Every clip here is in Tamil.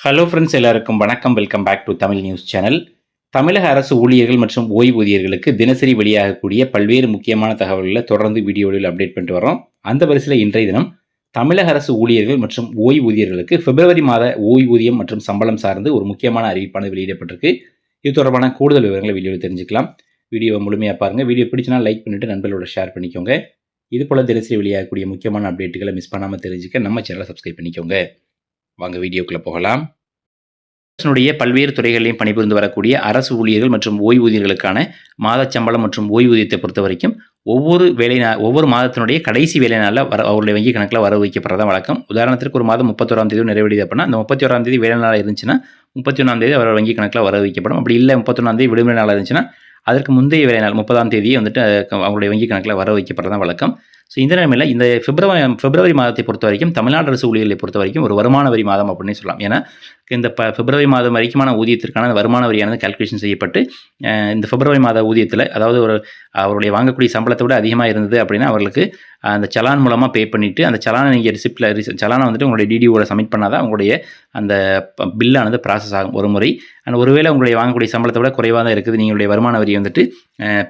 ஹலோ ஃப்ரெண்ட்ஸ் எல்லாருக்கும் வணக்கம். Welcome back to Tamil news channel தமிழக அரசு ஊழியர்கள் மற்றும் ஓய்வூதியர்களுக்கு தினசரி வெளியாகக்கூடிய பல்வேறு முக்கியமான தகவல்களை தொடர்ந்து வீடியோவில் அப்டேட் பண்ணிட்டு வரோம் அந்த வரிசையில் இன்றைய தினம் தமிழக அரசு ஊழியர்கள் மற்றும் ஓய்வூதியர்களுக்கு பிப்ரவரி மாத ஓய்வூதியம் மற்றும் சம்பளம் சார்ந்து ஒரு முக்கியமான அறிவிப்பானது வெளியிடப்பட்டிருக்கு. இது தொடர்பான கூடுதல் விவரங்களை வீடியோவில் தெரிஞ்சுக்கலாம். வீடியோவை முழுமையாக பாருங்கள் வீடியோ பிடிச்சினா லைக் பண்ணிவிட்டு நண்பர்களோட ஷேர் பண்ணிக்கோங்க. இது போல் தினசரி வெளியாகக்கூடிய முக்கியமான அப்டேட்டுகளை மிஸ் பண்ணாமல் தெரிஞ்சுக்க நம்ம சேனலை சப்ஸ்கிரைப் பண்ணிக்கோங்க. வாங்க வீடியோக்குள்ளே போகலாம். அரசனுடைய பல்வேறு துறைகளிலும் பணிபுரிந்து வரக்கூடிய அரசு ஊழியர்கள் மற்றும் ஓய்வூதியர்களுக்கான மாதச் சம்பளம் மற்றும் ஓய்வூதியத்தை பொறுத்த வரைக்கும் ஒவ்வொரு வேலை ஒவ்வொரு மாதத்தினுடைய கடைசி வேலை நாளில் வர அவருடைய வங்கி கணக்கில் வர வைக்கப்படுறதா வழக்கம். உதாரணத்திற்கு ஒரு மாதம் முப்பத்தோராம் தேதி நிறைவடையுது அப்படின்னா அந்த முப்பத்தி ஓராம் தேதி வேலை நாளாக இருந்துச்சுன்னா முப்பத்தி ஒன்றாம் தேதி அவரோட வங்கி கணக்கில் வர வைக்கப்படும். அப்படி இல்லை முப்பத்தொன்னாம் தேதி விடுமுறை நாளாக இருந்துச்சுன்னா அதற்கு முந்தைய வேலை நாள் முப்பதாம் தேதியே வந்துட்டு அவங்களுடைய வங்கி கணக்கில் வர வைக்கப்படுறதா வழக்கம். ஸோ இந்த நிலைமையில் இந்த பிப்ரவரி பிப்ரவரி மாதத்தை பொறுத்த வரைக்கும் தமிழ்நாடு அரசு ஊழியர்களை பொறுத்த வரைக்கும் ஒரு வருமான வரி மாதம் அப்படின்னு சொல்லலாம். ஏன்னா இந்த ப பிப்ரவரி மாதம் வரைக்குமான ஊதியத்திற்கான அந்த வருமான வரியானது கால்குலேஷன் செய்யப்பட்டு இந்த பிப்ரவரி மாத ஊதியத்தில் அதாவது ஒரு அவருடைய வாங்கக்கூடிய சம்பளத்தை விட அதிகமாக இருந்தது அப்படின்னா அவர்களுக்கு அந்த சலான் மூலமாக பே பண்ணிவிட்டு அந்த சலானை நீங்கள் ரிசிப்டில் சலானை வந்துட்டு உங்களுடைய டிடிஓட சப்மிட் பண்ணாதான் உங்களுடைய அந்த ப- பில்லானது ப்ராசஸ் ஆகும். ஒரு முறை. அண்ட் ஒருவேளை உங்களுடைய வாங்கக்கூடிய சம்பளத்தை விட குறைவாக தான் இருக்குது. நீங்களுடைய வருமான வரி வந்துட்டு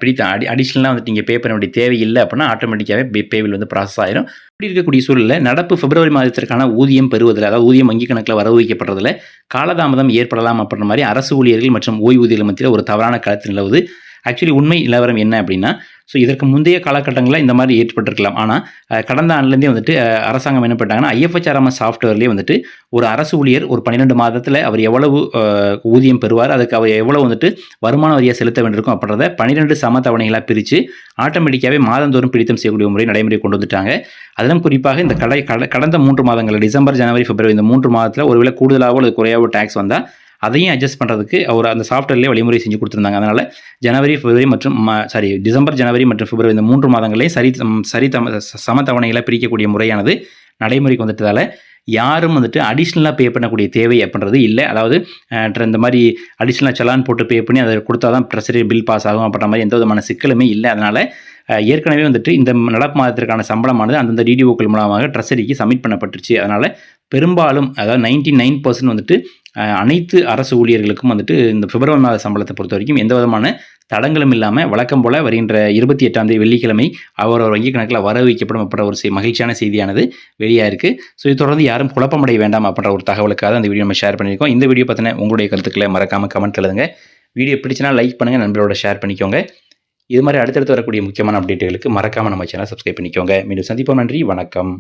பிடித்த அடி அடிஷ்னலாக வந்துட்டு நீங்கள் பே பண்ண வேண்டிய தேவை இல்லை அப்படின்னா ஆட்டோமேட்டிக்காகவே பேவில் வந்து ப்ராசஸ் ஆயிரும். இப்படி இருக்கக்கூடிய சூழலில் நடப்பு பிப்ரவரி மாதத்திற்கான ஊதியம் பெறுவதில் அதாவது ஊதியம் வங்கி கணக்கில் வரவு வைக்கப்படுறதுல காலதாமதம் ஏற்படலாம் அப்படின்ற மாதிரி அரசு ஊழியர்கள் மற்றும் ஓய்வூதியர்கள் மத்தியில் ஒரு தவறான கருத்து நிலவுது. ஆக்சுவலி உண்மை நிலவரம் என்ன அப்படின்னா ஸோ இதற்கு முந்தைய காலகட்டங்களில் இந்த மாதிரி ஏற்பட்டிருக்கலாம். ஆனால் கடந்த ஆண்டுலேருந்தே வந்துட்டு அரசாங்கம் என்ன பண்ணிட்டாங்கன்னா ஐஎஃப்ஹெச்ஆர்எம்எஸ் சாஃப்ட்வேர்லேயே வந்துட்டு ஒரு அரசு ஊழியர் ஒரு பன்னிரெண்டு மாதத்தில் அவர் எவ்வளவு ஊதியம் பெறுவார் அதுக்கு அவர் எவ்வளவு வந்துட்டு வருமான வரியாக செலுத்த வேண்டியிருக்கும் அப்படின்றத பன்னிரெண்டு சம தவணைகளாக பிரித்து ஆட்டோமேட்டிக்காகவே மாதந்தோறும் பிடித்தம் செய்யக்கூடிய முறை நடைமுறை கொண்டு வந்துட்டாங்க. அதிலும் குறிப்பாக இந்த கடை கட- கடந்த மூன்று மாதங்கள் டிசம்பர் ஜனவரி பிப்ரவரி இந்த மூன்று மாதத்தில் ஒருவேளை கூடுதலாகவோ அல்லது குறையாவோ டேக்ஸ் வந்தால் அதையும் அட்ஜஸ்ட் பண்ணுறதுக்கு அவர் அந்த சாஃப்ட்வேர்லேயே வழிமுறை செஞ்சு கொடுத்துருந்தாங்க. அதனால் ஜனவரி பிப்ரவரி மற்றும் சாரி டிசம்பர் ஜனவரி மற்றும் பிப்ரவரி இந்த மூன்று மாதங்களையும் சரி சரி தம சமத்தவணைகளை பிரிக்கக்கூடிய முறையானது நடைமுறைக்கு வந்துட்டதால் யாரும் வந்துட்டு அடிஷ்னலாக பே பண்ணக்கூடிய தேவை அப்படின்றது இல்லை. அதாவது இந்த மாதிரி அடிஷ்னலாக செலான் போட்டு பே பண்ணி அதை கொடுத்தா தான் ட்ரெஸரி பில் பாஸ் ஆகும் அப்படின்ற மாதிரி எந்த விதமான சிக்கலுமே இல்லை. அதனால் ஏற்கனவே வந்துட்டு இந்த நடப்பு மாதத்திற்கான சம்பளமானது அந்தந்த டிடிஓக்கள் மூலமாக ட்ரெஸரிக்கு சப்மிட் பண்ணப்பட்டுருச்சு. அதனால் பெரும்பாலும் அதாவது நைன்டி நைன் பர்சன்ட் வந்துட்டு அனைத்து அரசு ஊழியர்களுக்கும் வந்துட்டு இந்த பிப்ரவரி மாத சம்பளத்தை பொறுத்த வரைக்கும் எந்த விதமான தடங்களும் இல்லாமல் வழக்கம் போல் வருகின்ற இருபத்தி எட்டாம் தேதி வெள்ளிக்கிழமை அவரவர் வங்கி கணக்கில் வர வைக்கப்படும் அப்படின்ற ஒரு மகிழ்ச்சியான செய்தியானது வெளியாக இருக்குது ஸோ இது தொடர்ந்து யாரும் குழப்பமடைய வேண்டாம் அப்படின்ற ஒரு தகவலுக்காக அந்த வீடியோ நம்ம ஷேர் பண்ணியிருக்கோம். இந்த வீடியோ பற்றின உங்களுடைய கருத்துக்களை மறக்காமல் கமெண்ட் எழுதுங்க. வீடியோ பிடிச்சினா லைக் பண்ணுங்கள் நண்பரோட ஷேர் பண்ணிக்கோங்க. இது மாதிரி அடுத்தடுத்து வரக்கூடிய முக்கியமான அப்டேட்டுகளுக்கு மறக்காமல் நம்ம சேனல் சப்ஸ்கிரைப் பண்ணிக்கோங்க. மீண்டும் சந்திப்போம் நன்றி வணக்கம்.